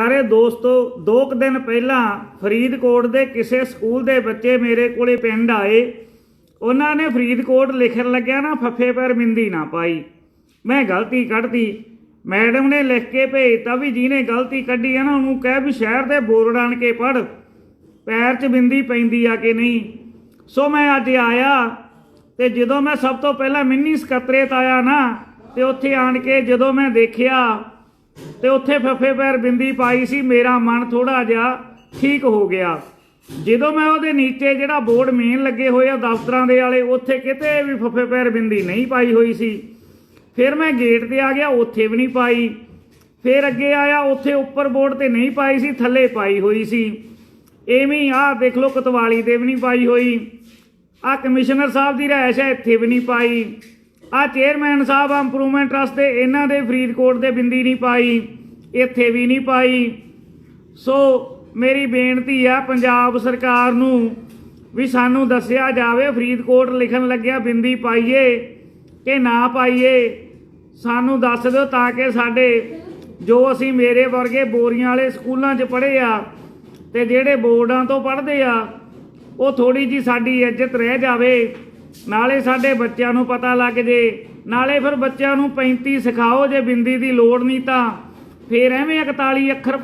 ਸਾਰੇ ਦੋਸਤੋ, ਦੋ ਕੁ ਦਿਨ ਪਹਿਲਾਂ ਫਰੀਦਕੋਟ ਦੇ ਕਿਸੇ ਸਕੂਲ ਦੇ ਬੱਚੇ ਮੇਰੇ ਕੋਲੇ ਪਿੰਡ ਆਏ। ਉਹਨਾਂ ਨੇ ਫਰੀਦਕੋਟ ਲਿਖਣ ਲੱਗਿਆ ਨਾ, ਫੱਫੇ ਪੈਰ ਮਿੰਦੀ ਨਾ ਪਾਈ। ਮੈਂ ਗਲਤੀ ਕੱਢਤੀ। ਮੈਡਮ ਨੇ ਲਿਖ ਕੇ ਭੇਜਤਾ ਵੀ ਜਿਹਨੇ ਗਲਤੀ ਕੱਢੀ ਹੈ ਨਾ, ਉਹਨੂੰ ਕਹਿ ਵੀ ਸ਼ਹਿਰ ਦੇ ਬੋਰਡ ਆਣ ਕੇ ਪੜ ਪੈਰ 'ਚ ਬਿੰਦੀ ਪੈਂਦੀ ਆ ਕਿ ਨਹੀਂ? ਸੋ ਮੈਂ ਅੱਜ ਆਇਆ ਤੇ ਜਦੋਂ ਮੈਂ ਸਭ ਤੋਂ ਪਹਿਲਾਂ ਮਿੰਨੀ ਸਕੱਤਰੇਤ ਆਇਆ ਨਾ, ਤੇ ਉੱਥੇ ਆਣ ਕੇ ਜਦੋਂ ਮੈਂ ਦੇਖਿਆ ਤੇ ਉੱਥੇ ਫੱਫੇ ਪੈਰ ਬਿੰਦੀ ਪਾਈ ਸੀ, ਮੇਰਾ ਮਨ ਥੋੜਾ ਜਿਹਾ ਠੀਕ ਹੋ ਗਿਆ। ਜਦੋਂ ਮੈਂ ਉਹਦੇ ਨੀਚੇ ਜਿਹੜਾ ਬੋਰਡ ਮੇਨ ਲੱਗੇ ਹੋਏ ਆ ਦਫ਼ਤਰਾਂ ਦੇ ਵਾਲੇ, ਉੱਥੇ ਕਿਤੇ ਵੀ ਫੱਫੇ ਪੈਰ ਬਿੰਦੀ ਨਹੀਂ ਪਾਈ ਹੋਈ ਸੀ। ਫਿਰ ਮੈਂ ਗੇਟ ਤੇ ਆ ਗਿਆ, ਉੱਥੇ ਵੀ ਨਹੀਂ ਪਾਈ। ਫਿਰ ਅੱਗੇ ਆਇਆ, ਉੱਥੇ ਉੱਪਰ ਬੋਰਡ ਤੇ ਨਹੀਂ ਪਾਈ ਸੀ, ਥੱਲੇ ਪਾਈ ਹੋਈ ਸੀ। ਐਵੇਂ ਆਹ ਦੇਖ ਲਓ, ਕਤਵਾਲੀ ਤੇ ਵੀ ਨਹੀਂ ਪਾਈ ਹੋਈ। ਆ ਕਮਿਸ਼ਨਰ ਸਾਹਿਬ ਦੀ ਰਿਹਾਇਸ਼ ਹੈ, ਇੱਥੇ ਵੀ ਨਹੀਂ ਪਾਈ। ਆ ਚੇਅਰਮੈਨ ਸਾਹਿਬ, ਆ ਇੰਪਰੂਵਮੈਂਟ ਟਰਸਟ ਦੇ, ਇਹਨਾਂ ਦੇ ਫਰੀਦਕੋਟ ਦੇ ਬਿੰਦੀ ਨਹੀਂ ਪਾਈ, ਇੱਥੇ ਵੀ ਨਹੀਂ ਪਾਈ। ਸੋ ਮੇਰੀ ਬੇਨਤੀ ਆ ਪੰਜਾਬ ਸਰਕਾਰ ਨੂੰ ਵੀ ਸਾਨੂੰ ਦੱਸਿਆ ਜਾਵੇ, ਫਰੀਦਕੋਟ ਲਿਖਣ ਲੱਗਿਆ ਬਿੰਦੀ ਪਾਈਏ ਕਿ ਨਾ ਪਾਈਏ। ਸਾਨੂੰ ਦੱਸ ਦਿਓ ਤਾਂ ਕਿ ਸਾਡੇ ਜੋ ਅਸੀਂ ਮੇਰੇ ਵਰਗੇ ਬੋਰੀਆਂ ਵਾਲੇ ਸਕੂਲਾਂ 'ਚ ਪੜ੍ਹੇ ਆ ਤੇ ਜਿਹੜੇ ਬੋਰਡਾਂ ਤੋਂ ਪੜ੍ਹਦੇ ਆ, ਉਹ ਥੋੜੀ ਜੀ ਸਾਡੀ ਇੱਜ਼ਤ ਰਹਿ ਜਾਵੇ। ਨਾਲੇ ਸਾਡੇ ਬੱਚਿਆਂ ਨੂੰ ਪਤਾ ਲੱਗ ਜੇ, ਨਾਲੇ ਫਿਰ ਬੱਚਿਆਂ ਨੂੰ 35 ਸਿਖਾਓ ਜੇ ਬਿੰਦੀ ਦੀ ਲੋੜ ਨਹੀਂ ਤਾਂ, ਫੇਰ ਐਵੇਂ 41 ਅੱਖਰ